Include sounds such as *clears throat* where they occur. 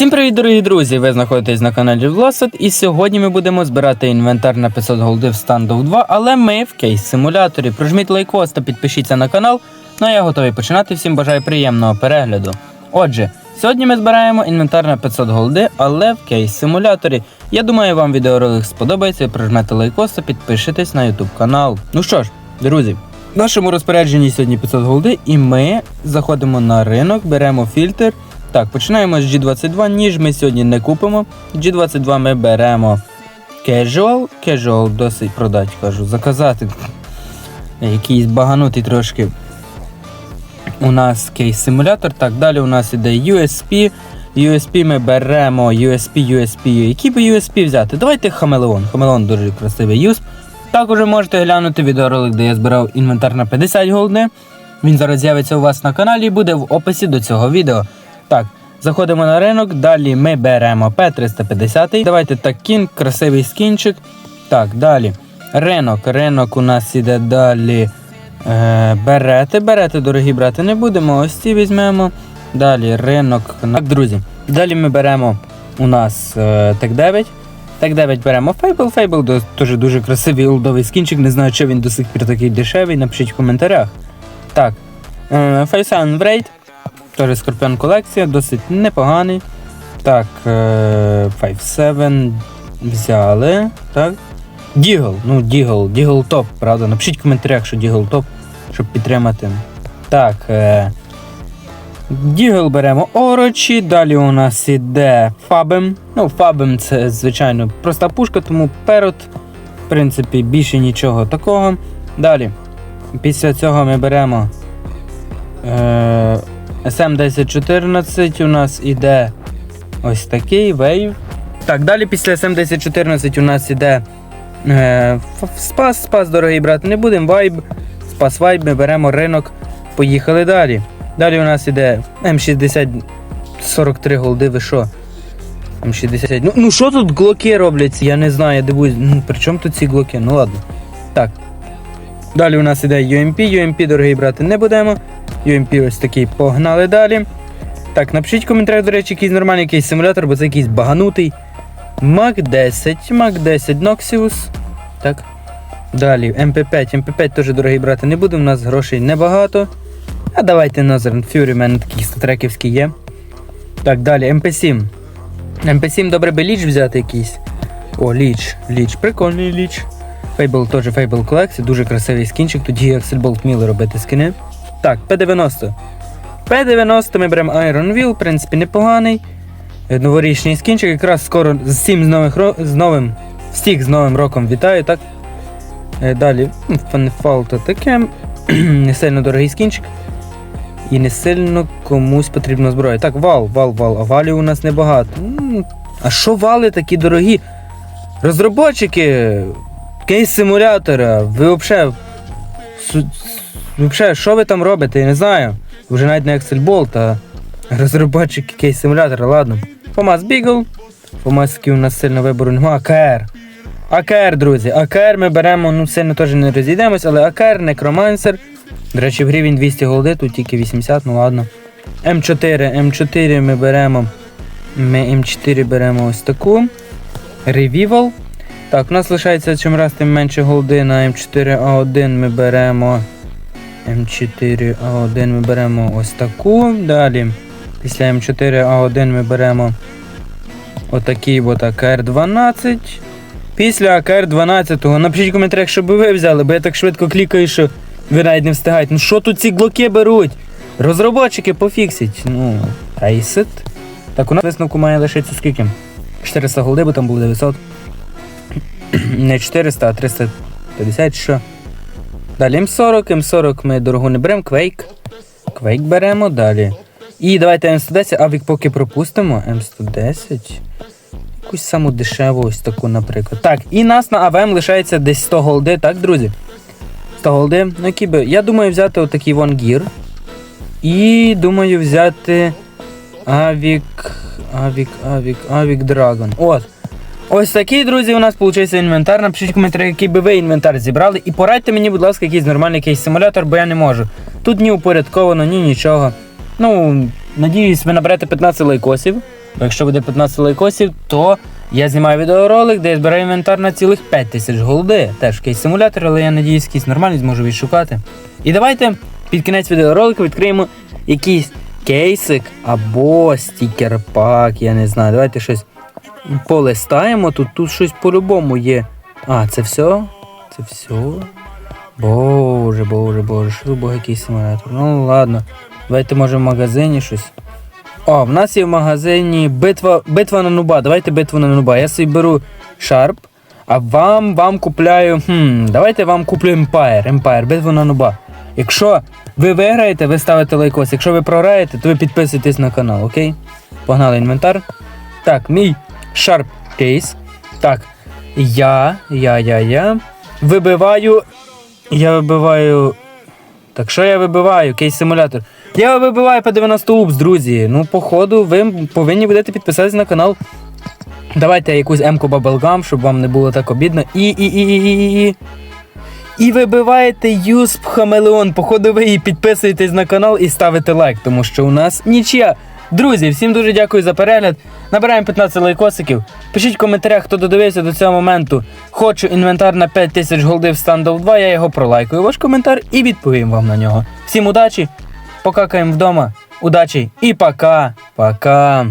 Всім привіт, дорогі друзі! Ви знаходитесь на каналі Власот, і сьогодні ми будемо збирати інвентар на 500 голди в Standoff 2, але ми в кейс-симуляторі. Прожміть лайкос та підпишіться на канал. Ну а я готовий починати. Всім бажаю приємного перегляду. Отже, сьогодні ми збираємо інвентар на 500 голди, але в кейс-симуляторі. Я думаю, вам відеоролик сподобається. Прожмете лайкос та підпишитесь на YouTube канал. Ну що ж, друзі. В нашому розпорядженні сьогодні 500 голди, і ми заходимо на ринок, беремо фільтр. Так, починаємо з G22, ніж ми сьогодні не купимо. G22 ми беремо Casual. Casual досить продать, кажу, заказати. Якийсь баганутий трошки. У нас кейс-симулятор. Так, далі у нас іде USP. USP ми беремо USP, USP. Який би USP взяти? Давайте Хамелеон. Хамелеон дуже красивий юсп. Також можете глянути відеоролик, де я збирав інвентар на 50 голди. Він зараз з'явиться у вас на каналі і буде в описі до цього відео. Так, заходимо на ринок, далі ми беремо P350. Давайте так кін, красивий скінчик. Так, далі. Ринок. Ринок у нас іде далі. Е, берети, берети, дорогі брати, не будемо. Ось ці візьмемо. Далі ринок. Так, друзі. Далі ми беремо у нас е, Тек 9. Тек 9 беремо Fable. Fable теж дуже красивий олдовий скінчик. Не знаю, чи він до сих пір такий дешевий. Напишіть в коментарях. Так. Е, Файсан Врейд. Теж Скорпіон колекція, досить непоганий. Так, е, 5-7 взяли. Так. Дігл, ну Дігл, Дігл топ, правда. Напишіть в коментарях, що Дігл топ, щоб підтримати. Так. Е, Дігл беремо орочі, далі у нас іде Фабем. Ну, Фабем це, звичайно, проста пушка, тому перед, в принципі, більше нічого такого. Далі. Після цього ми беремо е, SM1014 у нас іде ось такий вейв. Так, далі після SM1014 у нас іде е, спас, спас, дорогий брат, не будемо вайб. Спас вайб, ми беремо ринок. Поїхали далі. Далі у нас іде М60 43 голди, ви що? М60. Ну, ну що тут глоки робляться? Я не знаю, я дивуюсь. Ну, при чому тут ці глоки? Ну ладно. Так. Далі у нас іде UMP. UMP, дорогі брати, не будемо. UMP ось такий погнали далі. Так, напишіть в коментарях, до речі, якийсь нормальний якийсь симулятор, бо це якийсь баганутий. Мак 10, Мак 10 Noxius. Так. Далі MP5. MP5 теж, дорогі брати, не буде, у нас грошей небагато. А давайте Northern Fury, у мене такий статреківський є. Так, далі MP7. MP7 добре би ліч взяти якийсь. О, ліч, ліч, прикольний ліч. Fable теж Fable колекція, дуже красивий скінчик, тоді Axelbolt вміли робити скини. Так, P90. P90 ми беремо Iron Wheel, в принципі, непоганий. Е, Новорічний скінчик, якраз скоро з всім з нових з новим. Всіх з Новим роком вітаю, так? Е, Далі, фанфал то таке. *clears throat* не сильно дорогий скінчик. І не сильно комусь потрібна зброя. Так, вал, вал, вал. А валів у нас небагато. А що вали такі дорогі? Розробочики кейс симулятора, ви взагалі. Взагалі, що ви там робите? Я не знаю. Вже навіть не Excel Bolt, а розробочики кейс симулятора, ладно. Фомас Бігл. Фомаски у нас сильно вибору немає. АКР. АКР, друзі. АКР ми беремо, ну сильно теж не розійдемось, але АКР, Некромансер. До речі, в грі він 200 голди, тут тільки 80, ну ладно. М4, М4 ми беремо. Ми М4 беремо ось таку. Revival. Так, у нас лишається чим раз тим менше голди на М4А1 ми беремо. М4А1 ми беремо ось таку. Далі. Після М4А1 ми беремо отакий от АКР-12. Після АКР-12 напишіть в коментарях, щоб ви взяли, бо я так швидко клікаю, що ви навіть не встигаєте. Ну що тут ці глоки беруть? Розробочики пофіксять. Ну, рейсит. Так, у нас висновку має лишитися скільки? 400 голди, бо там було 900. Не 400, а 350 що. Далі М40, М40 ми дорогу не беремо, Quake. Quake беремо далі. І давайте М110, авік поки пропустимо. М110. Якусь саму дешеву ось таку, наприклад. Так, і нас на АВМ лишається десь 100 голди, так, друзі? 100 голди. Ну, які би. Я думаю взяти отакий One Gear. І думаю взяти Авік. Авік, Авік, Авік Драгон. От. Ось такий, друзі, у нас виходить інвентар. Напишіть в коментарях, який би ви інвентар зібрали. І порадьте мені, будь ласка, якийсь нормальний якийсь симулятор, бо я не можу. Тут ні упорядковано, ні нічого. Ну, надіюсь, ви наберете 15 лайкосів. Бо якщо буде 15 лайкосів, то я знімаю відеоролик, де я збираю інвентар на цілих 5 тисяч голди. Теж кейс симулятор, але я надіюсь, якийсь нормальний зможу відшукати. І давайте під кінець відеоролику відкриємо якийсь кейсик або стікер-пак, я не знаю. Давайте щось полистаємо. Тут, тут щось по-любому є. А, це все? Це все? Боже, боже, боже, що Бог який симулятор. Ну ладно. Давайте може в магазині щось. О, в нас є в магазині битва, битва на нуба. Давайте битву на нуба. Я собі беру Sharp, а вам вам купляю. Хм, давайте вам куплю Empire. Empire, битву на нуба. Якщо ви виграєте, ви ставите лайкос. Якщо ви програєте, то ви підписуєтесь на канал, окей? Погнали інвентар. Так, мій Sharp кейс. Так, я, я, я, я вибиваю. Я вибиваю. Так що я вибиваю? Кейс симулятор. Я вибиваю по 90 упс, друзі. Ну, походу, ви повинні будете підписатися на канал. Давайте якусь М-ку Bubblegum, щоб вам не було так обідно. І, і, і, і, і, і. І вибиваєте Юсп Хамелеон. Походу, ви і підписуєтесь на канал і ставите лайк, тому що у нас нічия. Друзі, всім дуже дякую за перегляд. Набираємо 15 лайкосиків. Пишіть в коментарях, хто додивився до цього моменту. Хочу інвентар на 5000 голди в стандов 2. Я його пролайкую ваш коментар і відповім вам на нього. Всім удачі, покакаємо вдома. Удачі і пока. Пока.